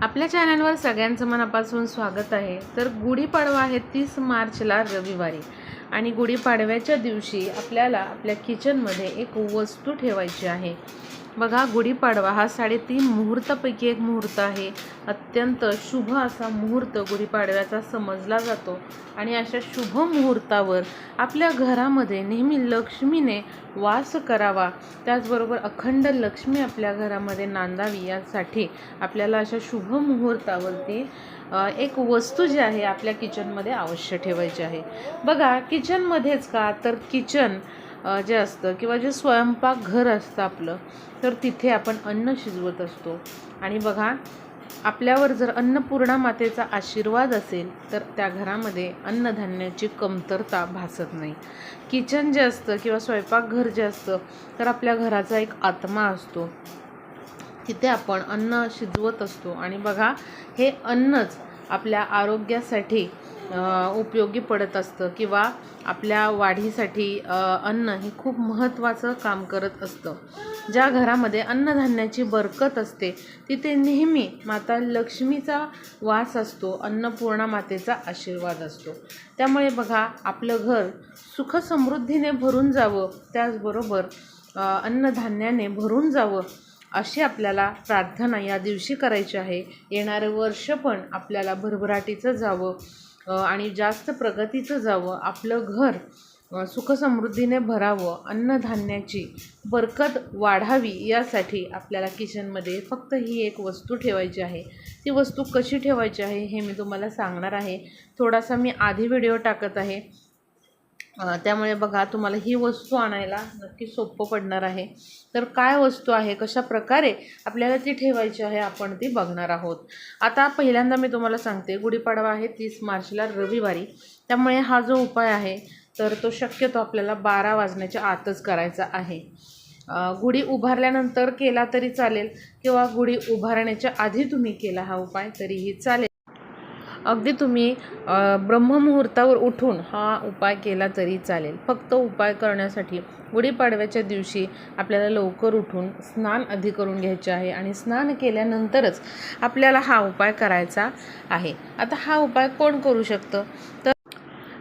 आपल्या चॅनलवर सगळ्यांचं मनापासून स्वागत आहे. तर गुढीपाडवा आहे तीस मार्चला रविवारी आणि गुढीपाडव्याच्या दिवशी आपल्याला आपल्या किचनमध्ये एक वस्तू ठेवायची आहे. बघा गुढीपाडवा हा साडेतीन मुहूर्तापैकी एक मुहूर्त आहे. अत्यंत शुभ असा मुहूर्त गुढीपाडव्याचा समजला जातो. आणि अशा शुभ मुहूर्तावर आपल्या घरामध्ये नेहमी लक्ष्मीने वास करावा. त्याचबरोबर अखंड लक्ष्मी आपल्या घरामध्ये नांदावी. यासाठी आपल्याला अशा शुभ मुहूर्तावरती एक वस्तू जी आहे आपल्या किचनमध्ये अवश्य ठेवायची आहे. बघा किचनमध्येच का? तर किचन जे असतं किंवा जे स्वयंपाकघर असतं आपलं तर तिथे आपण अन्न शिजवत असतो. आणि बघा आपल्यावर जर अन्नपूर्णा मातेचा आशीर्वाद असेल तर त्या घरामध्ये अन्नधान्याची कमतरता भासत नाही. किचन जे असतं किंवा स्वयंपाकघर जे असतं तर आपल्या घराचा एक आत्मा असतो. तिथे आपण अन्न शिजवत असतो. आणि बघा हे अन्नच आपल्या आरोग्यासाठी उपयोगी पडत असतं किंवा आपल्या वाढीसाठी अन्न हे खूप महत्त्वाचं काम करत असतं. ज्या घरामध्ये अन्नधान्याची बरकत असते तिथे नेहमी माता लक्ष्मीचा वास असतो अन्नपूर्णा मातेचा आशीर्वाद असतो. त्यामुळे बघा आपलं घर सुखसमृद्धीने भरून जावं त्याचबरोबर अन्नधान्याने भरून जावं अशी आपल्याला प्रार्थना या दिवशी करायची आहे. येणारं वर्ष पण आपल्याला भरभराटीचं जावं. आणि जास्त प्रगतीचं जावं आपलं घर सुखसमृद्धीने भरावं अन्नधान्याची बरकत वाढावी यासाठी आपल्याला किचनमध्ये फक्त ही एक वस्तू ठेवायची आहे. ती वस्तू कशी ठेवायची आहे हे मी तुम्हाला सांगणार आहे. थोडासा मी आधी व्हिडिओ टाकत आहे. त्यामुळे बघा तुम्हाला ही वस्तू आणायला नक्की सोपं पडणार आहे. तर काय वस्तू आहे कशा प्रकारे आपल्याला ती ठेवायची आहे आपण ती बघणार आहोत. आता पहिल्यांदा मी तुम्हाला सांगते गुढीपाडवा आहे तीस मार्चला रविवारी. त्यामुळे हा जो उपाय आहे तर तो शक्यतो आपल्याला बारा वाजण्याच्या आतच करायचा आहे. गुढी उभारल्यानंतर केला तरी चालेल किंवा गुढी उभारण्याच्या आधी तुम्ही केला हा उपाय तरीही चालेल. अगदी तुम्ही ब्रह्ममुहूर्तावर उठून हा उपाय केला तरी चालेल. फक्त उपाय करण्यासाठी गुढीपाडव्याच्या दिवशी आपल्याला लवकर उठून स्नान आधी करून घ्यायचे आहे आणि स्नान केल्यानंतरच आपल्याला हा उपाय करायचा आहे. आता हा उपाय कोण करू शकतं? तर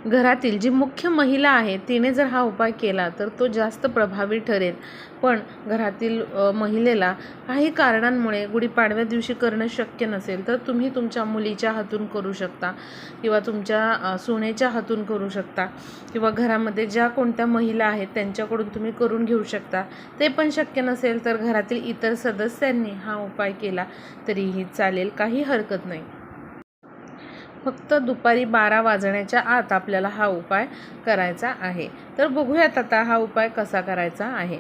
घरातील जी मुख्य महिला आहे तिने जर हा उपाय केला तर तो जास्त प्रभावी ठरेल. पण घरातील महिलेला काही कारणांमुळे गुढीपाडव्या दिवशी करणं शक्य नसेल तर तुम्ही तुमच्या मुलीच्या हातून करू शकता किंवा तुमच्या सुनेच्या हातून करू शकता किंवा घरामध्ये ज्या कोणत्या महिला आहेत त्यांच्याकडून तुम्ही करून घेऊ शकता. ते पण शक्य नसेल तर घरातील इतर सदस्यांनी हा उपाय केला तरीही चालेल काही हरकत नाही. फक्त दुपारी बारा वाजण्याच्या आत आपल्याला हा उपाय करायचा आहे. तर बघूयात आता हा उपाय कसा करायचा आहे.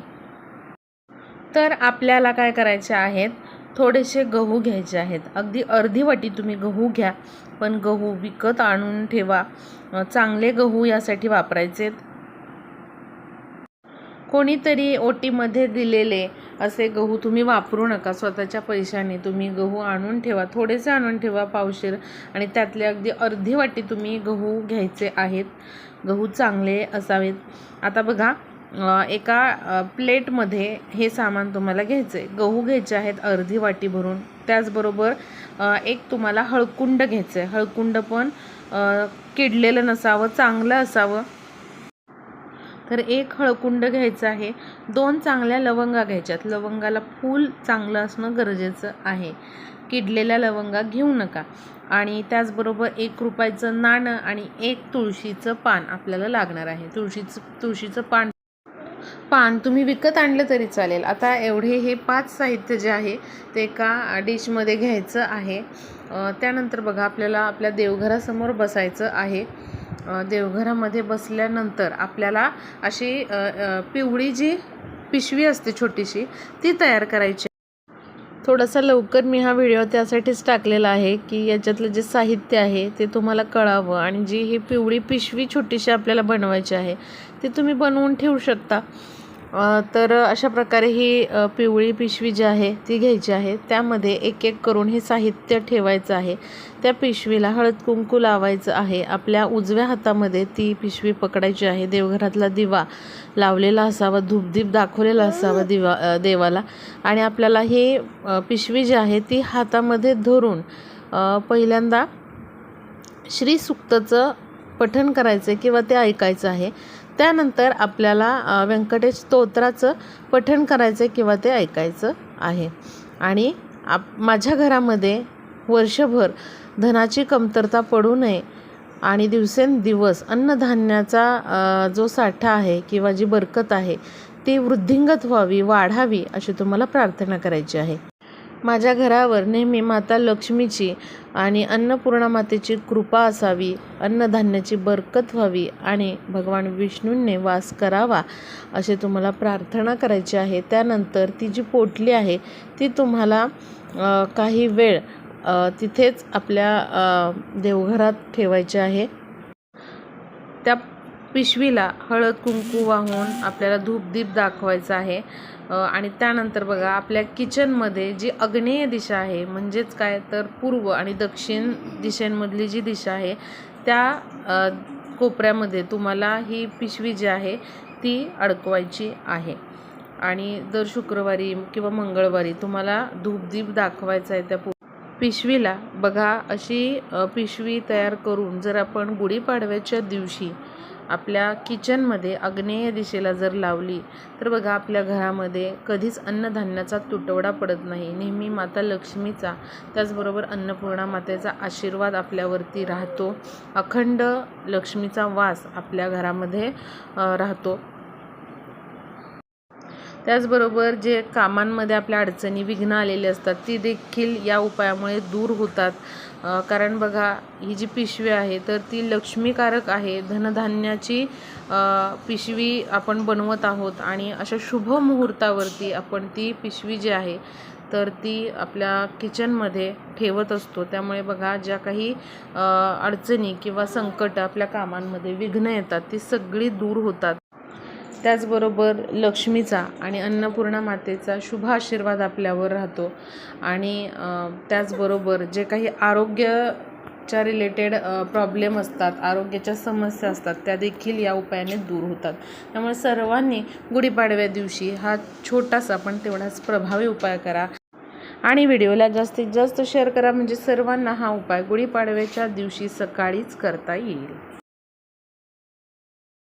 तर आपल्याला काय करायचे आहेत? थोडेसे गहू घ्यायचे आहेत. अगदी अर्धी वाटी तुम्ही गहू घ्या पण गहू विकत आणून ठेवा. चांगले गहू यासाठी वापरायचे कोणीतरी ओटीमध्ये दिलेले असे गहू तुम्ही वापरू नका. स्वतःच्या पैशाने तुम्ही गहू आणून ठेवा. थोडेसे आणून ठेवा पावशेर आणि त्यातले अगदी अर्धी वाटी तुम्ही गहू घ्यायचे आहेत. गहू चांगले असावेत. आता बघा एका प्लेटमध्ये हे सामान तुम्हाला घ्यायचं आहे गहू घ्यायचे आहेत अर्धी वाटी भरून. त्याचबरोबर एक तुम्हाला हळकुंड घ्यायचं आहे हळकुंड पण किडलेलं नसावं चांगलं असावं. तर एक हळकुंड घ्यायचं आहे. दोन चांगल्या लवंगा घ्यायच्यात. लवंगाला फूल चांगलं असणं गरजेचं आहे. किडलेल्या लवंगा घेऊ नका. आणि त्याचबरोबर एक रुपयाचं नाणं आणि एक तुळशीचं पान आपल्याला लागणार आहे. तुळशीचं तुळशीचं पान पान तुम्ही विकत आणलं तरी चालेल. आता एवढे हे पाच साहित्य जे आहे ते एका डिशमध्ये घ्यायचं आहे. त्यानंतर बघा आपल्याला आपल्या देवघरासमोर बसायचं आहे. देवघरामध्ये बसल्यानंतर आपल्याला अशी पिवळी जी पिशवी असते छोटीशी ती तयार करायची. थोडासा लवकर मी हा व्हिडिओ त्यासाठीच टाकलेला आहे की याच्यातलं जे साहित्य आहे ते तुम्हाला कळावं आणि जी ही पिवळी पिशवी छोटीशी आपल्याला बनवायची आहे ती तुम्ही बनवून ठेवू शकता. तर अशा प्रकारे ही पिवळी पिशवी जी आहे ती घ्यायची आहे. त्यामध्ये एक एक करून हे साहित्य ठेवायचं आहे. त्या पिशवीला हळद कुंकू लावायचं आहे. आपल्या उजव्या हातामध्ये ती पिशवी पकडायची आहे. देवघरातला दिवा लावलेला असावा धूपदीप दाखवलेला असावा दिवा देवाला. आणि आपल्याला ही पिशवी जी आहे ती हातामध्ये धरून पहिल्यांदा श्री सुक्तचं पठण करायचं आहे किंवा ते ऐकायचं आहे. त्यानंतर आपल्याला व्यंकटेश स्तोत्राचं पठण करायचं आहे किंवा ते ऐकायचं आहे. आणि आप माझ्या घरामध्ये वर्षभर धनाची कमतरता पडू नये आणि दिवसेंदिवस अन्नधान्याचा जो साठा आहे किंवा जी बरकत आहे ती वृद्धिंगत व्हावी वाढावी अशी तुम्हाला प्रार्थना करायची आहे. माझ्या घरावर नेहमी माता लक्ष्मीची आणि अन्नपूर्णा मातेची कृपा असावी अन्नधान्याची बरकत व्हावी आणि भगवान विष्णूंनी वास करावा असे तुम्हाला प्रार्थना करायची आहे. त्यानंतर ती जी पोटली आहे ती तुम्हाला काही वेळ तिथेच आपल्या देवघरात ठेवायची आहे. त्या पिशवीला हळद कुंकू वाहून आपल्याला धूपदीप दाखवायचा आहे. आणि त्यानंतर बघा आपल्या किचनमध्ये जी अग्नेय दिशा आहे म्हणजेच काय? तर पूर्व आणि दक्षिण दिशेंमधली जी दिशा आहे त्या कोपऱ्यामध्ये तुम्हाला ही पिशवी जी आहे ती अडकवायची आहे. आणि दर शुक्रवारी किंवा मंगळवारी तुम्हाला धूपदीप दाखवायचा आहे त्या पिशवीला. बघा अशी पिशवी तयार करून जर आपण गुढीपाडव्याच्या दिवशी आपल्या किचनमध्ये आग्नेय दिशेला जर लावली तर बघा आपल्या घरामध्ये कधीच अन्नधान्याचा तुटवडा पडत नाही. नेहमी माता लक्ष्मीचा त्याचबरोबर अन्नपूर्णा मातेचा आशीर्वाद आपल्यावरती राहतो. अखंड लक्ष्मीचा वास आपल्या घरामध्ये राहतो. त्याचबरोबर जे कामांमध्ये आपल्या अडचणी विघ्न आलेली असतात ती देखील या उपायामुळे दूर होतात. कारण बघा ही जी पिशवी आहे तर ती लक्ष्मीकारक आहे. धनधान्याची पिशवी आपण बनवत आहोत आणि अशा शुभ मुहूर्तावरती आपण ती पिशवी जी आहे तर ती आपल्या किचनमध्ये ठेवत असतो. त्यामुळे बघा ज्या काही अडचणी किंवा संकट आपल्या कामांमध्ये विघ्न येतात ती सगळी दूर होतात. त्याचबरोबर लक्ष्मीचा आणि अन्नपूर्णा मातेचा शुभ आशीर्वाद आपल्यावर राहतो. आणि त्याचबरोबर जे काही आरोग्याच्या रिलेटेड प्रॉब्लेम असतात आरोग्याच्या समस्या असतात त्या देखील या उपायाने दूर होतात. त्यामुळे सर्वांनी गुढीपाडव्या दिवशी हा छोटासा पण तेवढाच प्रभावी उपाय करा. आणि व्हिडिओला जास्तीत जास्त शेअर करा म्हणजे सर्वांना हा उपाय गुढीपाडव्याच्या दिवशी सकाळीच करता येईल.